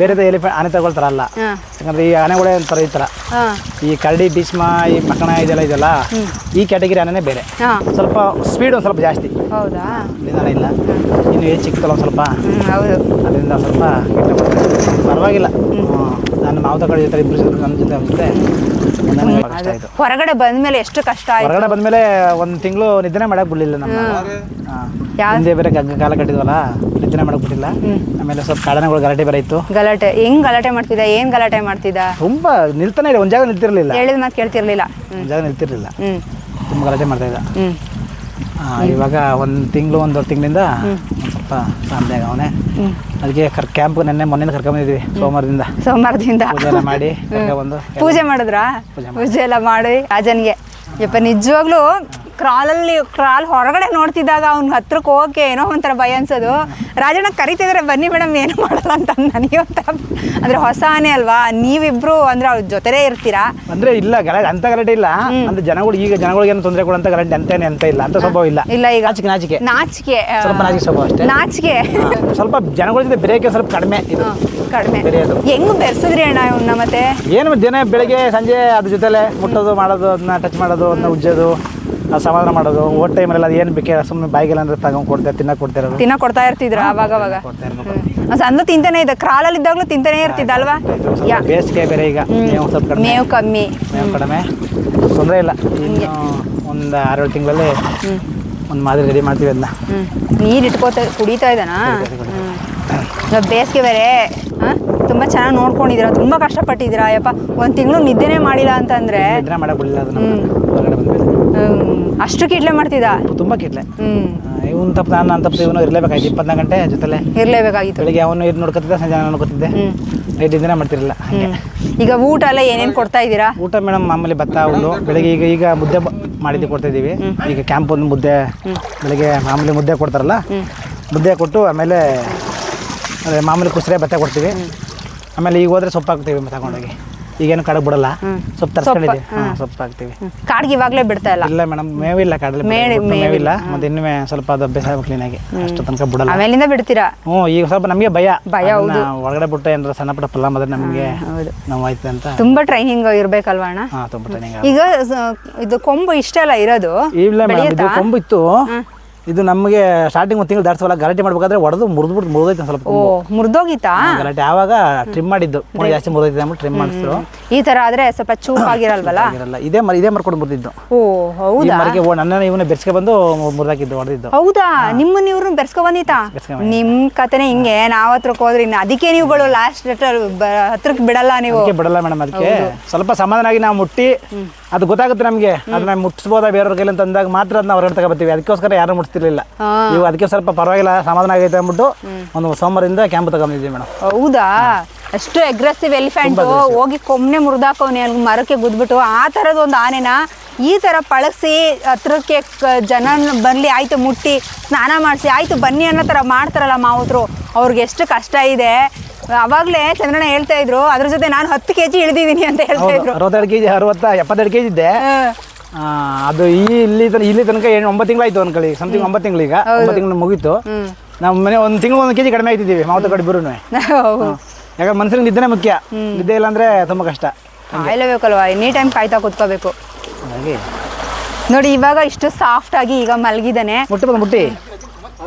Speaker 2: ಬೇರೆದ ಎಲಿಫೆಂಟ್ ಆನೆ ತಗೊಳ್ತಾರಲ್ಲ
Speaker 3: ಅಲ್ಲ.
Speaker 2: ಯಾಕಂದ್ರೆ ಈ ಆನೆಗಳೇ ಒಂಥರ ಈ
Speaker 3: ತರ.
Speaker 2: ಈ ಕರಡಿ ಭೀಷ್ಮ ಈ ಮಕಣ ಇದೆಲ್ಲ ಇದೆಲ್ಲ ಈ ಕ್ಯಾಟಗರಿ ಆನೆನೇ ಬೇರೆ. ಸ್ವಲ್ಪ ಸ್ಪೀಡ್ ಒಂದ್ ಸ್ವಲ್ಪ ಜಾಸ್ತಿ.
Speaker 3: ಹೌದಾ?
Speaker 2: ನಿಧಾನ ಇಲ್ಲ. ಇನ್ನು ಹೆಚ್ಚು ಸಿಕ್ತಲ್ಲ ಒಂದು ಸ್ವಲ್ಪ.
Speaker 3: ಹೌದು.
Speaker 2: ಅದರಿಂದ ಸ್ವಲ್ಪ ಕಿಟ್ಲೆ ಬರ್ತದೆ. ಪರವಾಗಿಲ್ಲ. ನಾನು ಮಾವತ ಕಡೆ ಜೊತೆ ಇಬ್ಬರು ಜೊತೆ ನನ್ನ ಜೊತೆ ಜೊತೆ ನನಗೆ ಕಷ್ಟ ಆಯಿತು.
Speaker 3: ಹೊರಗಡೆ ಬಂದ್ಮೇಲೆ ಎಷ್ಟು ಕಷ್ಟ ಆಯ್ತು?
Speaker 2: ಹೊರಗಡೆ ಬಂದಮೇಲೆ ಒಂದು ತಿಂಗಳು ನಿದ್ದೆ ಮಾಡಕ್ಕೆ ಬಿಡಲಿಲ್ಲ ನಮ್ಮ
Speaker 3: ಯಾವ-
Speaker 2: ಹಿಂದೆ ಬೇರೆ ಗಗ್ಗ ಕಾಲ ಕಟ್ಟಿದ್ವಲ್ಲ ನಿದ್ದೆ ಮಾಡಕ್ ಬಿಟ್ಟಿಲ್ಲ ಆಮೇಲೆ ಸ್ವಲ್ಪ ಕಾಡನಗಳು ಗಲಾಟೆ ಬೇರೆ ಇತ್ತು.
Speaker 3: ಗಲಾಟೆ. ಹೆಂಗ್ ಗಲಾಟೆ ಮಾಡ್ತಿದ್ದ ಏನ್ ಗಲಾಟೆ ಮಾಡ್ತಿದ್ದ
Speaker 2: ತುಂಬ ನಿಲ್ತಾನೆ ಇಲ್ಲ ಒಂದು ಜಾಗ ನಿಲ್ತಿರ್ಲಿಲ್ಲ.
Speaker 3: ಹೇಳಿದ ಮಾತು ಕೇಳ್ತಿರ್ಲಿಲ್ಲ. ಹ್ಮ್.
Speaker 2: ಒಂದು ಜಾಗ ನಿಲ್ತಿರ್ಲಿಲ್ಲ.
Speaker 3: ತುಂಬಾ
Speaker 2: ತುಂಬ ಗಲಾಟೆ ಮಾಡ್ತಾ ಇದ್ದ.
Speaker 3: ಹ್ಮ್.
Speaker 2: ಇವಾಗ ಒಂದು ತಿಂಗಳು ಒಂದೂವರೆ ತಿಂಗಳಿಂದ ಒಂದು ಸ್ವಲ್ಪ ಶಾಂತಿ ಅವನೇ. ಅದಕ್ಕೆ ಕರ್ ಕ್ಯಾಂಪ್ ನೆನ್ನೆ ಮೊನ್ನೆ ಕರ್ಕೊಂಬಂದಿದ್ವಿ ಸೋಮವಾರದಿಂದ.
Speaker 3: ಸೋಮವಾರದಿಂದ.
Speaker 2: ಮಾಡಿ ಬಂದು
Speaker 3: ಪೂಜೆ ಮಾಡಿದ್ರಾ? ಪೂಜೆ ಎಲ್ಲ ಮಾಡಿ ರಾಜನಿಗೆ ಯಪ್ಪ ನಿಜವಾಗ್ಲೂ ಕ್ರಾಲಲ್ಲಿ ಕ್ರಾಲ್ ಹೊರಗಡೆ ನೋಡ್ತಿದ್ದಾಗ ಅವ್ನ ಹತ್ರಕ್ಕೆ ಹೋಗಕ್ಕೆ ಏನೋ ಒಂಥರ ಭಯ ಅನ್ಸೋದು. ರಾಜಣ್ಣ ಕರಿತಿದ್ರೆ ಬನ್ನಿ ಮೇಡಮ್ ಏನು ಮಾಡಲ್ಲ ಅಂತ ನನಗೆ ಒಂಥರ ಅಂದ್ರೆ ಹೊಸ ಆನೆ ಅಲ್ವಾ? ನೀವಿಬ್ರು ಅಂದ್ರೆ ಅವ್ರ ಜೊತೆಲೇ ಇರ್ತೀರಾ?
Speaker 2: ಅಂದ್ರೆ ಇಲ್ಲ ಗಲಾಟೆ ಅಂತ ಗಲಾಟೆ ಇಲ್ಲ. ಅಂದ್ರೆ ಜನಗಳು ಈಗ ಜನಗಳಿಗೆ ಏನು ತೊಂದರೆ ಕೊಡುವಂತ ಗಲಾಟೆ ಅಂತೇನೆ ಅಂತ ಇಲ್ಲ ಅಂತ ಸ್ವಭಾವ ಇಲ್ಲ.
Speaker 3: ಇಲ್ಲ ಈಗ
Speaker 2: ನಾಚಿಕೆ ನಾಚಿಕೆ.
Speaker 3: ನಾಚಿಕೆ
Speaker 2: ಸ್ವಲ್ಪ ನಾಚಿಕೆ ಸ್ವಭಾವ ಅಷ್ಟೇ.
Speaker 3: ನಾಚಿಕೆ.
Speaker 2: ಸ್ವಲ್ಪ ಜನಗಳ ಜೊತೆ ಬೆರೆಯೋಕೆ ಸ್ವಲ್ಪ ಕಡಿಮೆ ಇದು.
Speaker 3: ಕಡಿಮೆ.
Speaker 2: ಬೆರೆಯೋದು.
Speaker 3: ಹೆಂಗ್ ಬೆರೆಸಿದ್ರಿ ಅಣ್ಣ ಇವನ್ನ ಮತ್ತೆ?
Speaker 2: ಏನು ದಿನ ಬೆಳಗ್ಗೆ ಸಂಜೆ ಅದ್ರ ಜೊತೆಲೆ ಮುಟ್ಟೋದು ಮಾಡೋದು ಅದನ್ನ ಟಚ್ ಮಾಡೋದು ಅದನ್ನ ಉಜ್ಜೋದು. ಸಮಾಧಾನ ಮಾಡೋದು ಓಟ್ ಟೈಮಲ್ಲಿ ಅದು ಏನು ಬೇಕೇ ಸುಮ್ಮನೆ ಬಾಯಿಗೆಲ್ಲ ಅಂದ್ರೆ ತಗೊಂಡು ಕೊಡ್ತಾರೆ ತಿನ್ನಕ್ಕೆ ಕೊಡ್ತಿರೋದು
Speaker 3: ತಿನ್ನ ಕೊಡ್ತಾ ಇರ್ತಿದ್ರ ಅವಾಗ ಅವಾಗ. ಸಣ್ಣ ತಿಂತಾನೆ ಇದೆ ಕ್ರಾಲಲ್ಲಿ ಇದ್ದಾಗ್ಲೂ ತಿಂತಾನೆ ಇರ್ತಿದ್ದ ಅಲ್ವಾ?
Speaker 2: ಬೇಸಿಗೆ ಬೇರೆ ಈಗ ಮೇವು ಸ್ವಲ್ಪ ಕಡಿಮೆ.
Speaker 3: ಮೇವು ಕಮ್ಮಿ.
Speaker 2: ಮೇವು ಕಡಿಮೆ. ತೊಂದರೆ ಇಲ್ಲ. ಇನ್ನು ಒಂದು ಆರೇಳು ತಿಂಗಳಲ್ಲಿ ಒಂದು ಮಾದರಿ ರೆಡಿ ಮಾಡ್ತೀವಿ ಅದನ್ನ
Speaker 3: ನೀರು ಇಟ್ಕೋತ ಕುಡಿತಾ ಇದ್ದಾನಾ? ಬೇಸಿಗೆ ಬೇರೆ ತುಂಬ ಚೆನ್ನಾಗಿ ನೋಡ್ಕೊಂಡಿದ್ದೀರಾ ತುಂಬಾ ಕಷ್ಟಪಟ್ಟಿದ್ದೀರಾ ಯಪ್ಪ ಒಂದ್ ತಿಂಗಳು ನಿದ್ದೆನೇ ಮಾಡಿಲ್ಲ ಅಂತಂದ್ರೆ
Speaker 2: ನಿದ್ರೆ ಮಾಡಕ್ಕೆ ಬಿಡಲಿಲ್ಲ ಅದನ್ನ ಹೊರಗಡೆ ಬಂದಮೇಲೆ.
Speaker 3: ಅಷ್ಟು ಕಿಡ್ಲೆ ಮಾಡ್ತಿದ್ದ?
Speaker 2: ತುಂಬಾ
Speaker 3: ಕಿಡ್ಲೆ.
Speaker 2: ಇವನ್ ತಪ್ಪ ನಾನು ನನ್ನ ತಪ್ಪು ಇವನು ಇರಲೇಬೇಕಾಯ್ತು ಇಪ್ಪತ್ನಾಲ್ಕು ಗಂಟೆ ಜೊತೆಲೆ.
Speaker 3: ಇರ್ಲೇಬೇಕಾಗಿತ್ತು.
Speaker 2: ಬೆಳಿಗ್ಗೆ ಅವನು ಇದು ನೋಡ್ಕೊತಿದ್ದೆ ಸಂಜೆ ನಾನು ನೋಡ್ಕೊತಿದ್ದೆ. ನೈಟ್ ದಿನ ಮಾಡ್ತಿರಲಿಲ್ಲ
Speaker 3: ಈಗ ಊಟ ಎಲ್ಲ ಏನೇನ್ ಕೊಡ್ತಾ ಇದ್ದೀರಾ?
Speaker 2: ಊಟ ಮೇಡಮ್ ಮಾಮೂಲಿ ಭತ್ತ ಹುಲ್ಲು. ಬೆಳಿಗ್ಗೆ ಈಗ ಈಗ ಮುದ್ದೆ ಮಾಡಿದ್ದು ಕೊಡ್ತಾ ಇದ್ದೀವಿ ಈಗ ಕ್ಯಾಂಪ್ ಒಂದು ಮುದ್ದೆ. ಬೆಳಿಗ್ಗೆ ಮಾಮೂಲಿ ಮುದ್ದೆ ಕೊಡ್ತಾರಲ್ಲ ಮುದ್ದೆ ಕೊಟ್ಟು ಆಮೇಲೆ ಮಾಮೂಲಿ ಕುಸ್ರೆ ಭತ್ತ ಕೊಡ್ತೀವಿ. ಆಮೇಲೆ ಈಗ ಹೋದ್ರೆ ಸೊಪ್ಪು ಹಾಕ್ತೀವಿ ತಗೊಂಡೋಗಿ. ಈಗೇನು ಕಡಗ್ ಬಿಡಲ್ಲ. ಸ್ವಲ್ಪ ತರ್ಸ್ಕೊಂಡಿದ್ದೀವಿ. ಹಾ ಸೊಪ್ಪು ಹಾಕ್ತೀವಿ.
Speaker 3: ಕಾಡ್ಗೆ ಇವಾಗ್ಲೇ ಬಿಡ್ತಾ ಇಲ್ಲ.
Speaker 2: ಇಲ್ಲ ಮೇಡಮ್ ಮೇವಿಲ್ಲ ಕಾಡಲ್ಲಿ
Speaker 3: ಮೇಳಿ-
Speaker 2: ಮೇವಿಲ್ಲ. ಮತ್ತೆ ಇನ್ನೇ ಸ್ವಲ್ಪ ಅದು ಅಭ್ಯಾಸ ಆಗ್ಬೇಕು ಕ್ಲೀನಾಗಿ ಅಷ್ಟು ತನಕ ಬಿಡಲ್ಲ.
Speaker 3: ಆಮೇಲಿಂದ ಬಿಡ್ತೀರಾ?
Speaker 2: ಹ್ಞೂ ಈಗ ಸ್ವಲ್ಪ ನಮಗೆ ಭಯ.
Speaker 3: ಭಯ,
Speaker 2: ಅದನ್ನ ಒಳಗಡೆ ಬಿಟ್ಟು ಏನಾರ ಸಣ್ಣ ಪುಟ್ಟ ಪಲ್ಲ ಮಾಡಿದ್ರೆ ನಮಗೆ
Speaker 3: ಹೌದು.
Speaker 2: ನೋವು ಆಯ್ತು ಅಂತ.
Speaker 3: ತುಂಬಾ ಟ್ರೈನಿಂಗ್ ಇರ್ಬೇಕಲ್ವಾ ಅಣ್ಣ?
Speaker 2: ಹಾಂ ತುಂಬ ಟ್ರೈನಿಂಗ್
Speaker 3: ಈಗ ಸ- ಇದು ಕೊಂಬು ಇಷ್ಟೆಲ್ಲ ಇರೋದು.
Speaker 2: ಇಲ್ಲ ಮೇಡಮ್ ಇದು
Speaker 3: ಬೆಳೆಯುತ್ತಾ?
Speaker 2: ಕೊಂಬು ಇತ್ತು. ಇದು ನಮಗೆ ಸ್ಟಾರ್ಟಿಂಗ್ ಒಂದು ತಿಂಗಳು ದಾಟಿಸಲ್ಲ ಗಲಾಟೆ ಮಾಡ್ಬೇಕಾದ್ರೆ ಹೊಡೆದು ಮುರಿದ್ಬಿಟ್ಟು ಮುರಿದೋಯ್ತು ಸ್ವಲ್ಪ
Speaker 3: ಓ ಮುರಿದೋಗಿತ್ತಾ
Speaker 2: ಗಲಾಟೆ. ಆವಾಗ ಟ್ರಿಮ್ ಮಾಡಿದ್ದು. ಜಾಸ್ತಿ ಮುರಿದೈತೆ ಅಂದ್ಬಿಟ್ಟು ಟ್ರಿಮ್ ಮಾಡಿಸಿದ್ರು
Speaker 3: ಈ ತರ ಆದ್ರೆ ಸ್ವಲ್ಪ ಚೂಪಾಗಿರಲ್ವಲ್ಲ?
Speaker 2: ಆಗಿರಲ್ವಲ್ಲ ಇದೇ ಮರ ಇದೇ ಮರ್ಕೊಂಡು ಮುರಿದಿದ್ದು.
Speaker 3: ಓ ಹೌದಾ?
Speaker 2: ಮರಕ್ಕೆ ಓ ನನ್ನ ಇವನ್ನ ಬೆರ್ಸ್ಕೆ ಬಂದು ಮುರಿದಾಕಿದ್ದು ಹೊಡೆದಿದ್ದು
Speaker 3: ಹೌದಾ? ನಿಮ್ಮನ್ನ ಇವ್ರನ್ನ ಬೆರ್ಸ್ಕೊ ಬಂದಿತ್ತಾ? ನಿಮ್ ಕತೆನೆ ಹಿಂಗೆ ನಾವ್ ಹತ್ರಕ್ಕೆ ಹೋದ್ರಿ ಇನ್ನು ಅದಕ್ಕೆ ನೀವುಗಳು ಲಾಸ್ಟ್ ಹತ್ರಕ್ಕೆ ಬಿಡಲ್ಲ ನೀವು.
Speaker 2: ಬಿಡಲ್ಲ ಮೇಡಮ್ ಅದಕ್ಕೆ. ಸ್ವಲ್ಪ ಸಮಾಧಾನ ಆಗಿ ನಾವು ಮುಟ್ಟಿ ಅದು ಗೊತ್ತಾಗುತ್ತೆ ನಮಗೆ. ಅದನ್ನ ಮುಟ್ಟಿಸ್ಬೋದಾ ಬೇರೆಯವ್ರ ಕೈಲಿ ಅಂತ ಅಂದಾಗ ಮಾತ್ರ ಅದನ್ನ ಹೊರಗಡೆ ತಗೋಬತ್ತೀವಿ ಅದಕ್ಕೋಸ್ಕರ ಯಾರು ಮುಟ್ಟಿಸ್ತಿರ್ಲಿಲ್ಲ
Speaker 3: ನೀವು
Speaker 2: ಇವಾಗ ಅದಕ್ಕೆ ಸ್ವಲ್ಪ ಪರವಾಗಿಲ್ಲ ಸಮಾಧಾನ ಆಗೈತೆ ಅಂದ್ಬಿಟ್ಟು ಒಂದು ಸೋಮವಾರದಿಂದ ಕ್ಯಾಂಪ್ ತಗೊಂಡಿದ್ದೀವಿ ಮೇಡಮ್
Speaker 3: ಹೌದಾ? ಅಷ್ಟು ಅಗ್ರೆಸಿವ್ ಎಲಿಫೆಂಟ್ ಹೋಗಿ ಕೊಮ್ಮನೆ ಮುರಿದಾಕವನೆ ಅಲ್ಲಿ ಮರಕ್ಕೆ ಗುದ್ಬಿಟ್ಟು ಆ ಥರದ ಒಂದು ಆನೆನ ಈ ಥರ ಪಳಗಿಸಿ ಹತ್ರಕ್ಕೆ ಜನ ಬರಲಿ ಆಯ್ತು ಮುಟ್ಟಿ ಸ್ನಾನ ಮಾಡಿಸಿ ಆಯ್ತು ಬನ್ನಿ ಅನ್ನೋ ಥರ ಮಾಡ್ತಾರಲ್ಲ ಮಾವುತರು ಅವ್ರಿಗೆ ಎಷ್ಟು ಕಷ್ಟ ಇದೆ. ಅವಾಗಲೇ ಚಂದ್ರಣ್ಣ ಹೇಳ್ತಾ ಇದ್ರು ಅದ್ರ ಜೊತೆ ನಾನು ಹತ್ತು ಕೆ ಜಿ ಇಳಿದಿದ್ದೀನಿ ಅಂತ ಹೇಳ್ತಾ
Speaker 2: ಹೌದು
Speaker 3: ಇದ್ರು.
Speaker 2: ಅರವತ್ತೆರಡು ಕೆಜಿ ಅರವತ್ತ ಎಪ್ಪತ್ತೆರಡು ಕೆಜಿ ಇದ್ದೆ. ಆ, ಅದು ಈ ಇಲ್ಲಿ ಇಲ್ಲಿ ತನಕ ಏನು ಒಂಬತ್ತು ತಿಂಗಳಾಯ್ತು ಅನ್ಕೊಳ್ಳಿ ಸಮಥಿಂಗ್ ಒಂಬತ್ತು ತಿಂಗಳೀಗ ಒಂಬತ್ತು ತಿಂಗಳು ಮುಗೀತು. ನಮ್ಮ ಮನೆ ಒಂದು ತಿಂಗಳು ಒಂದು ಕೆಜಿ ಕಡಿಮೆ ಆಯ್ತಿದ್ದೀವಿ ಮಾವತ ಕಡೆ
Speaker 3: ಹೌದು.
Speaker 2: ಯಾಕಂದ್ರೆ ಮನಸ್ಸಿನ ನಿದ್ದೆನೇ ಮುಖ್ಯ. ನಿದ್ದೆ ಇಲ್ಲ ಅಂದ್ರೆ ತುಂಬ ಕಷ್ಟ.
Speaker 3: ಕಾಯ್ಲೇಬೇಕಲ್ವಾ ಎನಿ ಟೈಮ್ ಕಾಯ್ತಾ ಕುತ್ಕೋಬೇಕು.
Speaker 2: ಹಾಗಾಗಿ
Speaker 3: ನೋಡಿ ಇವಾಗ ಇಷ್ಟು ಸಾಫ್ಟ್ ಆಗಿ ಈಗ ಮಲಗಿದ್ದಾನೆ.
Speaker 2: ಮುಟ್ಟಿ ಬಂದು ಮುಟ್ಟಿ.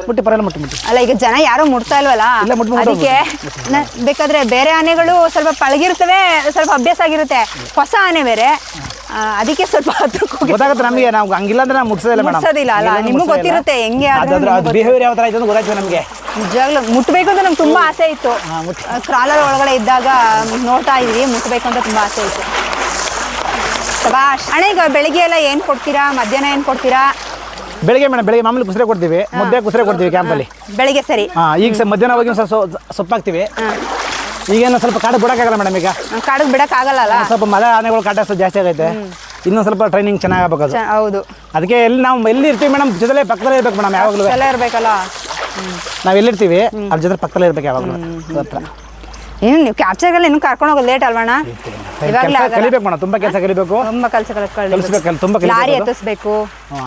Speaker 2: ಮುಟ್ಟಿ ಪರಲ್ಲ ಮುಟ್ಟಿ ಮುಟ್ಟಿ.
Speaker 3: ಅಲ್ಲ ಈಗ ಜನ ಯಾರು ಮುಟ್ತಾ ಇಲ್ವಲ್ಲ? ಅದಕ್ಕೆ ಬೇಕಾದ್ರೆ ಬೇರೆ ಆನೆಗಳು ಸ್ವಲ್ಪ ಪಳಗಿರ್ತವೆ ಸ್ವಲ್ಪ ಅಭ್ಯಾಸ ಆಗಿರುತ್ತೆ. ಹೊಸ ಆನೆ ಬೇರೆ. ಅದಕ್ಕೆ ಸ್ವಲ್ಪ
Speaker 2: ಗೊತ್ತಾಗುತ್ತೆ ನಮಗೆ ನಾವು ಹಂಗಿಲ್ಲ ಅಂದ್ರೆ ನಾವು ಮುಟ್ಸೋದಿಲ್ಲ
Speaker 3: ಮುಟ್ಸೋದಿಲ್ಲ ಅಲ್ಲ, ನಿಮ್ಗೆ ಗೊತ್ತಿರುತ್ತೆ ಹೆಂಗೆ
Speaker 2: ಬಿಹೇವಿಯರ್ ಯಾವ ಥರ ಆಯ್ತು ಅಂತ ಗೊತ್ತಾಯ್ತು ನಮಗೆ.
Speaker 3: ನಿಜವಾಗ್ಲೂ ಮುಟ್ಬೇಕು ಅಂತ ನಮ್ಗೆ ತುಂಬಾ ಆಸೆ ಇತ್ತು. ಕ್ರಾಲರ್ ಒಳಗಡೆ ಇದ್ದಾಗ ನೋಡ್ತಾ ಇದ್ವಿ ಮುಟ್ಬೇಕು ಅಂತ ತುಂಬಾ ಆಸೆ ಇತ್ತು. ಶಬಾಷ್ ಅಣ್ಣ ಈಗ ಬೆಳಿಗ್ಗೆ ಎಲ್ಲ ಏನ್ ಕೊಡ್ತೀರಾ? ಮಧ್ಯಾಹ್ನ ಏನ್ ಕೊಡ್ತೀರಾ?
Speaker 2: ಬೆಳಿಗ್ಗೆ ಮೇಡಮ್ ಬೆಳಿಗ್ಗೆ ಮಾಮೂಲಿ ಕುಸ್ರೆ ಕೊಡ್ತೀವಿ ಮುದ್ದೆ ಕುಸ್ರೆ ಕೊಡ್ತೀವಿ ಕ್ಯಾಂಪಲ್ಲಿ.
Speaker 3: ಬೆಳಿಗ್ಗೆ ಸರಿ.
Speaker 2: ಹಾಂ ಈಗ ಸ ಮಧ್ಯಾಹ್ನ ಹೋಗಿ ಸ್ವಲ್ಪ ಸೊ- ಸೊಪ್ಪಾಕ್ತೀವಿ. ಈಗೇನು ಸ್ವಲ್ಪ ಕಾಡು ಬಿಡೋಕ್ಕಾಗಲ್ಲ ಮೇಡಮ್ ಈಗ.
Speaker 3: ಕಾಡಿಗೆ ಬಿಡಕ್ ಆಗಲ್ಲ
Speaker 2: ಸ್ವಲ್ಪ ಮಳೆ ಆನೆಗಳು ಕಾಟ ಸ್ವಲ್ಪ ಜಾಸ್ತಿ ಆಗೈತೆ. ಇನ್ನೊಂದು ಸ್ವಲ್ಪ ಟ್ರೈನಿಂಗ್ ಚೆನ್ನಾಗಿ ಆಗ್ಬೇಕು ಅದು
Speaker 3: ಹೌದು.
Speaker 2: ಅದಕ್ಕೆ ಎಲ್ಲಿ ನಾವು ಎಲ್ಲಿ ಇರ್ತೀವಿ ಮೇಡಮ್ ಜೊತೆಲೇ ಪಕ್ಕದಲ್ಲೇ ಇರ್ಬೇಕು ಮೇಡಮ್ ಯಾವಾಗಲೂ.
Speaker 3: ಎಲ್ಲ ಇರ್ಬೇಕಲ್ಲ?
Speaker 2: ನಾವು ಎಲ್ಲಿರ್ತೀವಿ ಅದ್ರ ಜೊತೆ ಪಕ್ಕದಲ್ಲೇ ಇರ್ಬೇಕು ಯಾವಾಗಲೂ. ಹತ್ರ.
Speaker 3: ಏನು ನೀವು ಕ್ಯಾಪ್ಚರ್ಗೆಲ್ಲ ಇನ್ನೂ ಕರ್ಕೊಂಡು ಹೋಗೋದು ಲೇಟ್ ಅಲ್ವಣ್ಣ? ಇವಾಗಲೇ ಆಗಲ್ಲ.
Speaker 2: ಕಲಿಬೇಕು ಮೇಡಮ್ ತುಂಬ ಕೆಲಸ ಕಲಿಬೇಕು.
Speaker 3: ತುಂಬಾ ಕೆಲಸ
Speaker 2: ಕಲಿಸ್ಬೇಕು ತುಂಬ
Speaker 3: ಲಾರಿ
Speaker 2: ಕಲಿಬೇಕು ಅದು.
Speaker 3: ಎತ್ತಿಸ್ಬೇಕು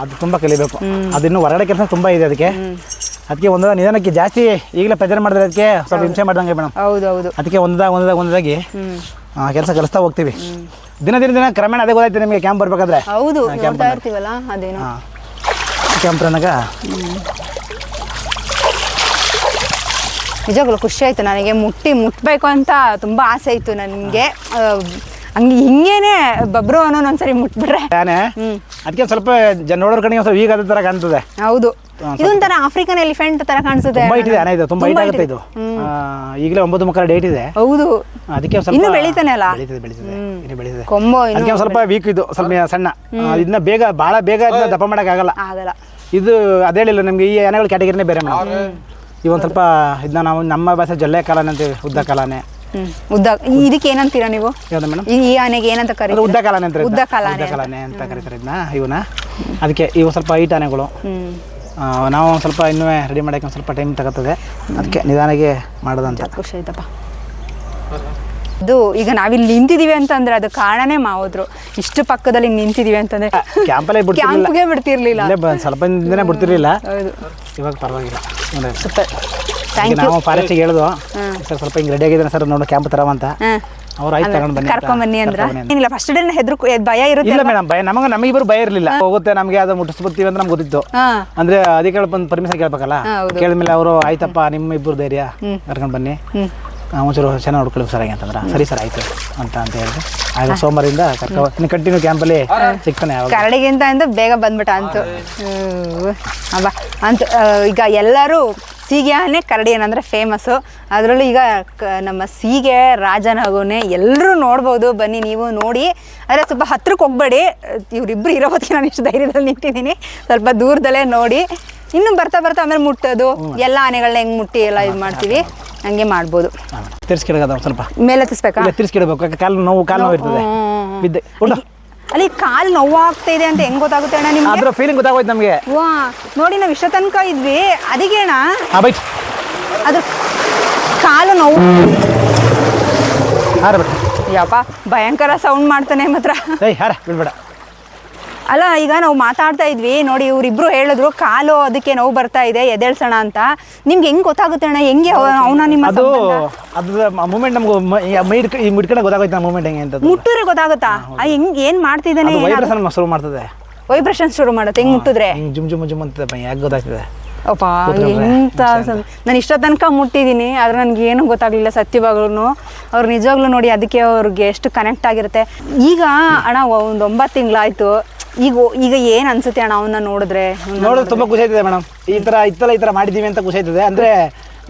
Speaker 2: ಅದು ತುಂಬಾ ಕಲಿಬೇಕು. ಅದು ಇನ್ನೂ ಹೊರಗಡೆ ಕೆಲಸ ತುಂಬಾ ಇದೆ ಅದಕ್ಕೆ. ಅದಕ್ಕೆ ಒಂದಾದ ನಿಧಾನಕ್ಕೆ ಜಾಸ್ತಿ ಈಗಲೇ ಪ್ರೆಜರ್ ಮಾಡಿದ್ರೆ ಅದಕ್ಕೆ ಸ್ವಲ್ಪ ಹಿಂಸೆ ಮಾಡ್ದಂಗೆ ಮೇಡಮ್.
Speaker 3: ಹೌದು ಹೌದು
Speaker 2: ಅದಕ್ಕೆ ಒಂದಾಗ ಒಂದಾಗ ಒಂದಾಗಿ ಕೆಲಸ ಕಲಿಸ್ತಾ ಹೋಗ್ತೀವಿ. ದಿನ ದಿನ ದಿನ ಕ್ರಮೇಣ ಅದೇ ಗೊತ್ತಾಯ್ತು ನಿಮಗೆ ಕ್ಯಾಂಪ್ ಬರ್ಬೇಕಾದ್ರೆ.
Speaker 3: ಹೌದು
Speaker 2: ಕ್ಯಾಂಪ್
Speaker 3: ಇರ್ತೀವಲ್ಲ ಅದೇನು.
Speaker 2: ಕ್ಯಾಂಪ್ ರನ್ನಾಗ
Speaker 3: ನಿಜವಾಗ್ಲೂ ಖುಷಿ ಆಯ್ತು. ನನಗೆ ಮುಟ್ಟಿ ಮುಟ್ಬೇಕು ಅಂತ ತುಂಬಾ ಆಸೆ ಇತ್ತು ನನಗೆ. ಹಂಗೆ ಹಿಂಗೇನೆ ಬಬ್ರು ಅನ್ನೋ ಒಂದ್ಸರಿ ಮುಟ್ಬಿಟ್ರೆ.
Speaker 2: ಅದಕ್ಕೆ ಸ್ವಲ್ಪ ಜನ ನೋಡೋರ್ ಕಡೆಗೆ ಸ್ವಲ್ಪ ಈಗ ಅದೇ ತರ ಕಾಣ್ತದೆ.
Speaker 3: ಹೌದು. ಇದೊಂಥರ ಆಫ್ರಿಕನ್ ಎಲಿಫೆಂಟ್ ತರ ಕಾಣಿಸುತ್ತೆ
Speaker 2: ತುಂಬಾ ಇಟ್ಟಿದೆ ಆನೆ ಇದು ತುಂಬಾ ಆಗುತ್ತೆ ಇದು. ಆ, ಈಗಲೇ ಒಂಬತ್ತು ಮುಖ ಡೇಟ್ ಇದೆ.
Speaker 3: ಹೌದು.
Speaker 2: ಅದಕ್ಕೆ ಸ್ವಲ್ಪ
Speaker 3: ಇನ್ನು ಬೆಳಿತಾನೆ ಅಲ್ಲ?
Speaker 2: ಬೆಳಿತದೆ ಬೆಳಿತದೆ. ಇನ್ನು ಬೆಳಿತದೆ.
Speaker 3: ಕೊಂಬು
Speaker 2: ಅದಕ್ಕೆ ಒಂದ್ ಸ್ವಲ್ಪ ವೀಕ್ ಇದು ಸ್ವಲ್ಪ ಸಣ್ಣ. ಇದನ್ನ ಬೇಗ ಬಹಳ ಬೇಗ ಇದನ್ನ ದಪ್ಪ ಮಾಡಕ್ಕಾಗಲ್ಲ
Speaker 3: ಆಗಲ್ಲ.
Speaker 2: ಇದು ಅದೇ ಹೇಳಿಲ್ಲ ನಮಗೆ? ಈ ಆನೆಗಳ ಕ್ಯಾಟಗರಿನೇ ಬೇರೆ ಮೇಡಮ್ ಈ ಒಂದು ಸ್ವಲ್ಪ ಇದನ್ನ ನಾವು ನಮ್ಮ ಭಾಷೆ ಜೊಲ್ಲೆ ಕಾಲಾನೆ ಅಂತೀವಿ ಉದ್ದ ಕಾಲಾನೆ.
Speaker 3: ಹ್ಮ್. ಉದ್ದ ಇದಕ್ಕೆ ಏನಂತೀರಾ ನೀವು?
Speaker 2: ಯಾವ್ದು ಮೇಡಮ್?
Speaker 3: ಈ ಈ ಆನೆಗೆ ಏನಂತ ಕರೀತಾರೆ?
Speaker 2: ಉದ್ದ ಕಾಲಾನೆ ಅಂತ
Speaker 3: ಉದ್ದ ಕಾಲಾನೆ.
Speaker 2: ಉದ್ದ ಕಾಲಾನೆ ಅಂತ ಕರೀತಾರೆ ಇದನ್ನ ಇವನ್ನ. ಅದಕ್ಕೆ ಇವು ಸ್ವಲ್ಪ ಈ ಆನೆಗಳು.
Speaker 3: ಹ್ಮ್.
Speaker 2: ಆ, ನಾವು ಒಂದು ಸ್ವಲ್ಪ ಇನ್ನೂ ರೆಡಿ ಮಾಡೋಕ್ಕೆ ಒಂದು ಸ್ವಲ್ಪ ಟೈಮ್ ತಗೋತದೆ. ಅದಕ್ಕೆ ನಿಧಾನಕ್ಕೆ ಮಾಡೋದಂತ.
Speaker 3: ಖುಷಿ ಆಯ್ತಪ್ಪ. ಇದು ಈಗ ನಾವಿಲ್ಲಿ ನಿಂತಿದೀವಿ ಅಂತಂದ್ರೆ ಅದು ಕಾರಣನೇ ಮಾವದ್ರು. ಇಷ್ಟು ಪಕ್ಕದಲ್ಲಿ ಹಿಂಗ್ ನಿಂತಿದೀವಿ ಅಂತಂದ್ರೆ
Speaker 2: ಕ್ಯಾಂಪಲ್ಲೇ ಬಿಡ್ತಿರ್ಲಿಲ್ಲ.
Speaker 3: ಕ್ಯಾಂಪ್ಗೆ ಬಿಡ್ತಿರ್ಲಿಲ್ಲ.
Speaker 2: ಇಲ್ಲೇ ಬ- ಸ್ವಲ್ಪ ದಿನ ಬಿಡ್ತಿರ್ಲಿಲ್ಲ.
Speaker 3: ಹೌದು.
Speaker 2: ಇವಾಗ ಪರವಾಗಿಲ್ಲ. ನೋಡಿ.
Speaker 3: ಸೂಪರ್.
Speaker 2: ಈಗ
Speaker 3: ಥ್ಯಾಂಕ್ ಯು
Speaker 2: ನಾವು ಫಾರೆಸ್ಟಿಗೆ ಹೇಳಿದ್ವು. ಸರ್ ಸ್ವಲ್ಪ ಹಿಂಗೆ ರೆಡಿ ಆಗಿದ್ದಾನೆ ಸರ್ ನೋಡಿ ಕ್ಯಾಂಪ್ ತರವ ಅಂತ. ಅವ್ರು ಆಯ್ತು ತಗೊಂಡು ಬನ್ನಿ ಅಂತ.
Speaker 3: ಕರ್ಕೊಂಡ್ ಬನ್ನಿ ಅಂದ್ರ?
Speaker 2: ಕರ್ಕೊಂಡ್ ಬನ್ನಿ ಅಂತ.
Speaker 3: ಏನಿಲ್ಲ ಫಸ್ಟ್ ಡೇ ಹೆದ್ರು ಭಯ ಇರುತ್ತೆ
Speaker 2: ಇಲ್ಲ ಮೇಡಮ್ ಭಯ. ನಮಗೆ ನಮಗಿಬ್ಬರು ಭಯ ಇರಲಿಲ್ಲ. ಹೋಗುತ್ತೆ ನಮಗೆ ಅದು ಮುಟ್ಟಿಸ್ಬಿಡ್ತೀವಿ ಅಂತ ನಮ್ಗೆ ಗೊತ್ತಿತ್ತು.
Speaker 3: ಹಾ.
Speaker 2: ಅಂದ್ರೆ ಅಧಿಕಾರಿ ಬಂದು ಪರ್ಮಿಷನ್ ಕೇಳ್ಬೇಕಲ್ಲ?
Speaker 3: ಹಾ, ಹೌದು.
Speaker 2: ಕೇಳಿದ್ಮೇಲೆ ಅವರು ಆಯ್ತಪ್ಪ ನಿಮ್ಮ ಇಬ್ಬರು ಧೈರ್ಯ ಕರ್ಕೊಂಡು ಬನ್ನಿ. ಒಂಚೂರು ಚೆನ್ನಾಗಿ ನೋಡ್ಕೊಳ್ಳಿ ಸರ್ ಹಾಗೆ ಅಂತಂದ್ರೆ? ಸರಿ ಸರ್ ಆಯ್ತು ಅಂತ ಅಂತ ಹೇಳಿದ್ರು. ಆಗ ಸೋಮವಾರದಿಂದ ಕರ್ಕೊಂಡು ಇನ್ನು ಕಂಟಿನ್ಯೂ ಕ್ಯಾಂಪಲ್ಲಿ ಸಿಗ್ತಾನೆ ಯಾವಾಗ?
Speaker 3: ಕರಡಿಗಿಂತ ಅಂತ ಬೇಗ ಬಂದ್ಬಿಟ್ಟ ಅಂತು. ಅಬ್ಬ. ಅಂತ ಈಗ ಎಲ್ಲರೂ ಸೀಗೆ ಆನೆ ಕರಡಿ ಏನಂದ್ರೆ ಫೇಮಸ್ಸು ಅದರಲ್ಲೂ ಈಗ ಕ- ನಮ್ಮ ಸೀಗೆ ರಾಜನಗುನೆ ಎಲ್ಲರೂ ನೋಡ್ಬೋದು. ಬನ್ನಿ ನೀವು ನೋಡಿ. ಆದರೆ ಸ್ವಲ್ಪ ಹತ್ರಕ್ಕೆ ಹೋಗ್ಬೇಡಿ. ಇವರಿಬ್ಬರು ಇರೋ ಹೊತ್ತಿಗೆ ನಾನು ಇಷ್ಟು ಧೈರ್ಯದಲ್ಲಿ ನಿಂತಿದ್ದೀನಿ. ಸ್ವಲ್ಪ ದೂರದಲ್ಲೇ ನೋಡಿ. ಇನ್ನು ಬರ್ತಾ ಬರ್ತಾ ಆಮೇಲೆ ಮುಟ್ಟೋದು ಎಲ್ಲ ಆನೆಗಳನ್ನ ಹೆಂಗ್ ಮುಟ್ಟಿ ಎಲ್ಲ ಇದು ಮಾಡ್ತೀವಿ. ಹಂಗೆ ಮಾಡ್ಬೋದು.
Speaker 2: ತಿರ್ಸ್ಕಿಡೋದು ಸ್ವಲ್ಪ?
Speaker 3: ಮೇಲೆ ಹತ್ತಿಸ್ಬೇಕಾ
Speaker 2: ತಿರ್ಸ್ಕಿಡ್ಬೇಕು. ಯಾಕೆ ಕಾಲು ನೋವು ಕಾಲು ನೋವು ಇರ್ತದೆ. ಬಿದ್ದೆ. ಊಟ?
Speaker 3: ಅಲ್ಲಿ ಕಾಲು ನೋವಾಗ್ತಾ ಇದೆ ಅಂತ ಹೆಂಗ್ ಗೊತ್ತಾಗುತ್ತೆ ಅಣ್ಣ ನಿಮ್ಗೆ?
Speaker 2: ಅದ್ರ ಫೀಲಿಂಗ್ ಗೊತ್ತಾಗೋಯ್ತು ನಮಗೆ.
Speaker 3: ವಾ ನೋಡಿ ನಾವು ಇಷ್ಟ ತನಕ ಇದ್ವಿ. ಅದಕ್ಕೆ ಅಣ್ಣ
Speaker 2: ಹಾಂ ಬೈಟ್
Speaker 3: ಅದು ಕಾಲು ನೋವು.
Speaker 2: ಹಾರ ಬಿಟ್ಟು
Speaker 3: ಯಪ್ಪ ಭಯಂಕರ ಸೌಂಡ್ ಮಾಡ್ತಾನೆ ಮಾತ್ರ.
Speaker 2: ಏಯ್ ಹಾರ ಬಿಡ್ಬೇಡ.
Speaker 3: ಅಲ್ಲ ಈಗ ನಾವು ಮಾತಾಡ್ತಾ ಇದ್ವಿ. ನೋಡಿ ಇವರಿಬ್ರು ಹೇಳಿದ್ರು ಕಾಲು ಅದಕ್ಕೆ ನೋವು ಬರ್ತಾ ಇದೆ ಎದೇಳ್ಸೋಣ ಅಂತ. ನಿಮ್ಗೆ ಹೆಂಗ್ ಗೊತ್ತಾಗುತ್ತೆ ಅಣ್ಣ? ಹೆಂಗೆ ಅವನ ನಿಮ್ಮ
Speaker 2: ಅದು
Speaker 3: ಸಂಬಂಧ?
Speaker 2: ಅದು ಮೂಮೆಂಟ್ ನಮ್ಗೆ ಮೈ ಗೊತ್ತಾಗೋಯ್ತು ನಮ್ಮ ಮೂಮೆಂಟ್ ಹೆಂಗೆ ಅಂತ
Speaker 3: ಮುಟ್ಟಿದ್ರೆ ಗೊತ್ತಾಗುತ್ತಾ? ಹೆಂಗ್ ಏನ್ ಮಾಡ್ತಿದ್ದಾನೆ
Speaker 2: ವೈಬ್ರೇಷನ್ ಶುರು ಮಾಡ್ತದೆ.
Speaker 3: ವೈಬ್ರೇಷನ್ ಶುರು ಮಾಡುತ್ತೆ ಹೆಂಗ್ ಮುಟ್ಟಿದ್ರೆ?
Speaker 2: ಹಿಂಗೆ ಜುಮ್ ಜುಮ್ ಜುಮ್ ಅಂತ ಯಾಕೆ ಗೊತ್ತಾಗ್ತದೆ?
Speaker 3: ಅಪ್ಪ ಎಂತ ನಾನು ಇಷ್ಟ ತನಕ ಮುಟ್ಟಿದ್ದೀನಿ ಆದ್ರೆ ನನಗೆ ಏನು ಗೊತ್ತಾಗ್ಲಿಲ್ಲ ಸತ್ಯವಾಗ್ಲೂ ಅವ್ರು ನಿಜವಾಗ್ಲೂ ನೋಡಿ ಅದಕ್ಕೆ ಅವ್ರಿಗೆ ಎಷ್ಟು ಕನೆಕ್ಟ್ ಆಗಿರುತ್ತೆ. ಈಗ ಅಣ್ಣ ಒಂದು ಒಂಬತ್ತು ತಿಂಗಳಾಯ್ತು. ಈಗ ಈಗ ಏನ್ ಅನ್ಸುತ್ತೆ ಅಣ್ಣ ಅವನ್ನ ನೋಡಿದ್ರೆ?
Speaker 2: ನೋಡಿದ್ರೆ ತುಂಬಾ ಖುಷಿ ಆಯ್ತದೆ ಮೇಡಮ್. ಈ ತರ ಇತ್ತಲ್ಲ ಈ ತರ ಮಾಡಿದೀವಿ ಅಂತ ಖುಷಿ ಆಯ್ತದೆ ಅಂದ್ರೆ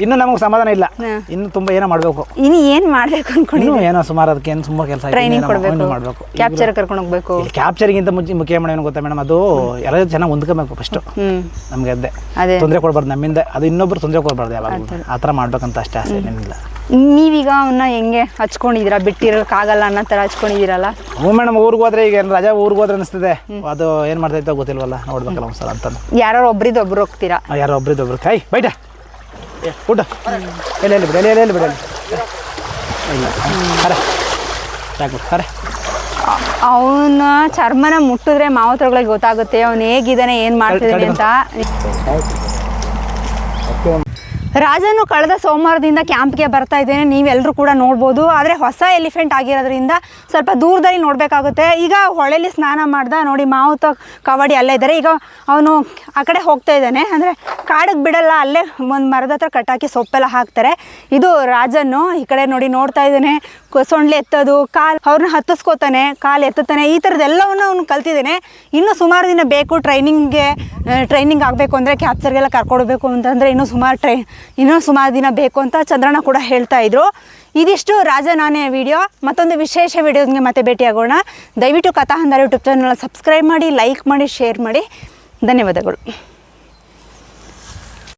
Speaker 2: ಇನ್ನು ನಮಗೆ ಸಮಾಧಾನ ಇಲ್ಲ. ಇನ್ನು ತುಂಬಾ ಏನೋ ಮಾಡಬೇಕು.
Speaker 3: ಇನ್ನು ಏನ್ ಮಾಡ್ಬೇಕು ಅನ್ಕೊಂಡು
Speaker 2: ಏನೋ ಸುಮಾರು ಅದಕ್ಕೆ ಏನು ತುಂಬಾ ಕೆಲಸ
Speaker 3: ಟ್ರೈನಿಂಗ್ ಕೊಡಬೇಕು.
Speaker 2: ಮಾಡಬೇಕು.
Speaker 3: ಕ್ಯಾಪ್ಚರ್ ಕರ್ಕೊಂಡು ಹೋಗ್ಬೇಕು.
Speaker 2: ಕ್ಯಾಪ್ಚರಿಗಿಂತ ಮುಂಚೆ ಮುಖ್ಯ ಏನು ಗೊತ್ತಾ ಮೇಡಮ್? ಅದು ಎಲ್ಲ ಚೆನ್ನಾಗಿ ಹೊಂದ್ಕೋಬೇಕು ಫಸ್ಟ್ ನಮ್ಗೆ ಅದೇ. ತೊಂದರೆ ಕೊಡಬಾರ್ದು ನಮ್ಮಿಂದ. ಅದು ಇನ್ನೊಬ್ರು ತೊಂದರೆ ಕೊಡಬಾರ್ದು ಯಾವಾಗ ಆ ಥರ ಮಾಡ್ಬೇಕಂತ ಅಷ್ಟೇ ಆಸೆ ಏನಿಲ್ಲ.
Speaker 3: ನೀವೀಗ ಅವನ್ನ ಹೆಂಗೆ ಹಚ್ಕೊಂಡಿದ್ದೀರಾ ಬಿಟ್ಟಿರೋಕ್ಕಾಗಲ್ಲ ಅನ್ನೋ ಥರ ಹಚ್ಕೊಂಡಿದ್ದೀರಲ್ಲ
Speaker 2: ಹ್ಞೂ ಮೇಡಮ್ ಊರಿಗೆ ಹೋದ್ರೆ ಈಗ ಏನ್ ರಜಾ ಊರಿಗೆ ಹೋದ್ರೆ ಅನಿಸ್ತದೆ. ಅದು ಏನು ಮಾಡ್ತೈತೋ ಗೊತ್ತಿಲ್ವಲ್ಲ ನೋಡ್ಬೇಕಲ್ಲ ಒಂದ್ಸಲ ಅಂತ
Speaker 3: ಯಾರು ಒಬ್ರಿದ್ದು ಒಬ್ರು ಹೋಗ್ತೀರಾ?
Speaker 2: ಯಾರೋ ಒಬ್ರಿದ್ದು ಒಬ್ರು. ಕೈ ಬೈಟ. ಊಟ. ಎಲ್ಲಿ ಎಲ್ಲಿ ಬಿಡಿ ಎಲ್ಲಿ ಎಲ್ಲಿ ಬಿಡಿ ಇಲ್ಲ. ಅರೆ ಅರೆ
Speaker 3: ಅವನ ಚರ್ಮನ ಮುಟ್ಟಿದ್ರೆ ಮಾವತ್ರಗಳಿಗೆ ಗೊತ್ತಾಗುತ್ತೆ ಅವ್ನು ಹೇಗಿದ್ದಾನೆ ಏನು ಮಾಡ್ತಿದ್ದಾನೆ ಅಂತ. ರಾಜನು ಕಳೆದ ಸೋಮವಾರದಿಂದ ಕ್ಯಾಂಪ್ಗೆ ಬರ್ತಾ ಇದ್ದೇನೆ. ನೀವೆಲ್ಲರೂ ಕೂಡ ನೋಡ್ಬೋದು. ಆದರೆ ಹೊಸ ಎಲಿಫೆಂಟ್ ಆಗಿರೋದ್ರಿಂದ ಸ್ವಲ್ಪ ದೂರದಲ್ಲಿ ನೋಡಬೇಕಾಗುತ್ತೆ. ಈಗ ಹೊಳೆಯಲ್ಲಿ ಸ್ನಾನ ಮಾಡ್ದ ನೋಡಿ ಮಾವುತ ಕವಡಿ ಅಲ್ಲೇ ಇದ್ದಾರೆ. ಈಗ ಅವನು ಆ ಕಡೆ ಹೋಗ್ತಾ ಇದ್ದಾನೆ. ಅಂದರೆ ಕಾಡಿಗೆ ಬಿಡಲ್ಲ, ಅಲ್ಲೇ ಒಂದು ಮರದ ಹತ್ರ ಕಟ್ಟಾಕಿ ಸೊಪ್ಪೆಲ್ಲ ಹಾಕ್ತಾರೆ. ಇದು ರಾಜನ್ನು ಈ ಕಡೆ ನೋಡಿ ನೋಡ್ತಾ ಇದ್ದಾನೆ. ಸೊಂಡ್ಲಿ ಎತ್ತೋದು, ಕಾಲು ಅವ್ರನ್ನ ಹತ್ತಿಸ್ಕೋತಾನೆ, ಕಾಲು ಎತ್ತುತ್ತಾನೆ. ಈ ಥರದ್ದೆಲ್ಲವನ್ನು ಅವ್ನು ಕಲ್ತಿದ್ದಾನೆ. ಇನ್ನೂ ಸುಮಾರು ದಿನ ಬೇಕು ಟ್ರೈನಿಂಗ್ಗೆ ಟ್ರೈನಿಂಗ್ ಆಗಬೇಕು ಅಂದರೆ ಕ್ಯಾಪ್ಚರ್ಗೆಲ್ಲ ಕರ್ಕೊಡ್ಬೇಕು ಅಂತಂದರೆ ಇನ್ನೂ ಸುಮಾರು ಟ್ರೈ ಇನ್ನೂ ಸುಮಾರು ದಿನ ಬೇಕು ಅಂತ ಚಂದ್ರಣ್ಣ ಕೂಡ ಹೇಳ್ತಾ ಇದ್ರು. ಇದಿಷ್ಟು ರಾಜನಾನೆ ವಿಡಿಯೋ. ಮತ್ತೊಂದು ವಿಶೇಷ ವಿಡಿಯೋಗೆ ಮತ್ತೆ ಭೇಟಿಯಾಗೋಣ. ದಯವಿಟ್ಟು ಕಥಾ ಹಂದರ ಯೂಟ್ಯೂಬ್ ಚಾನಲ್ ಸಬ್ಸ್ಕ್ರೈಬ್ ಮಾಡಿ ಲೈಕ್ ಮಾಡಿ ಶೇರ್ ಮಾಡಿ. ಧನ್ಯವಾದಗಳು.